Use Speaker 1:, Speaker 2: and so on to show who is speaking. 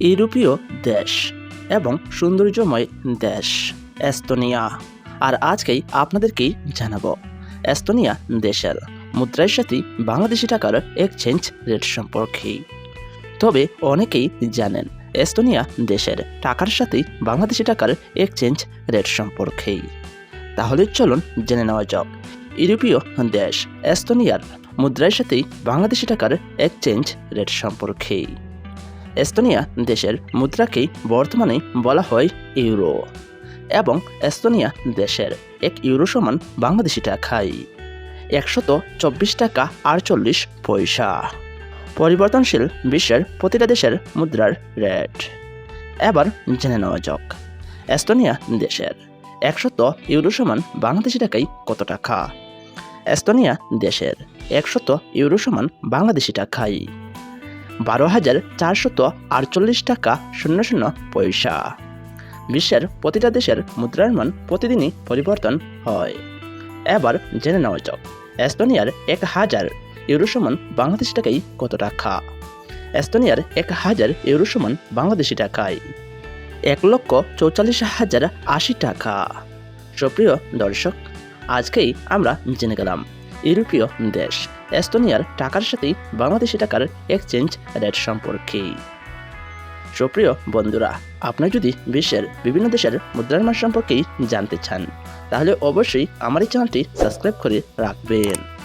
Speaker 1: ইউরোপীয় দেশ এবং সৌন্দর্যময় দেশ, এস্তোনিয়া। আর আজকেই আপনাদেরকেই জানাব, এস্তোনিয়া দেশের মুদ্রার সাথে বাংলাদেশি টাকার এক্সচেঞ্জ রেট সম্পর্কে। তবে অনেকেই জানেন, এস্তোনিয়া দেশের টাকার সাথে বাংলাদেশি টাকার এক্সচেঞ্জ রেট সম্পর্কে। তাহলে চলুন জেনে নেওয়া যাক, ইউরোপীয় দেশ, এস্তোনিয়ার মুদ্রার সাথে বাংলাদেশি টাকার এক্সচেঞ্জ রেট সম্পর্কে। এস্তোনিয়া দেশের মুদ্রাকেই বর্তমানে বলা হয় ইউরো এবং এস্তোনিয়া দেশের এক ইউরো সমান বাংলাদেশি টাকায় একশত চব্বিশ টাকা আটচল্লিশ পয়সা। পরিবর্তনশীল বিশ্বের প্রতিটা দেশের মুদ্রার রেট। এবার জেনে নেওয়া যাক। এস্তোনিয়া দেশের একশত ইউরো সমান বাংলাদেশি টাকায় কত টাকা? এস্তোনিয়া দেশের একশত ইউরো সমান বাংলাদেশি টাকায় বারো হাজার চারশত আটচল্লিশ টাকা শূন্য শূন্য পয়সা। বিশ্বের প্রতিটা দেশের মুদ্রার মান প্রতিদিনই পরিবর্তন হয়। এবার জেনে নেওয়া যাক, এস্তোনিয়ার এক হাজার ইউরো সমান বাংলাদেশি টাকায় কত টাকা? এস্তোনিয়ার এক হাজার ইউরো সমান বাংলাদেশি টাকায় এক লক্ষ চৌচল্লিশ হাজার আশি টাকা। সুপ্রিয় দর্শক, আজকেই আমরা জেনে গেলাম ইউরোপীয় দেশ এস্তোনিয়ার টাকার সাথেই বাংলাদেশি টাকার এক্সচেঞ্জ রেট সম্পর্কে সুপ্রিয় বন্ধুরা আপনার যদি বিশ্বের বিভিন্ন দেশের মুদ্রার মান সম্পর্কেই জানতে চান, তাহলে অবশ্যই আমার এই চ্যানেলটি সাবস্ক্রাইব করে রাখবেন।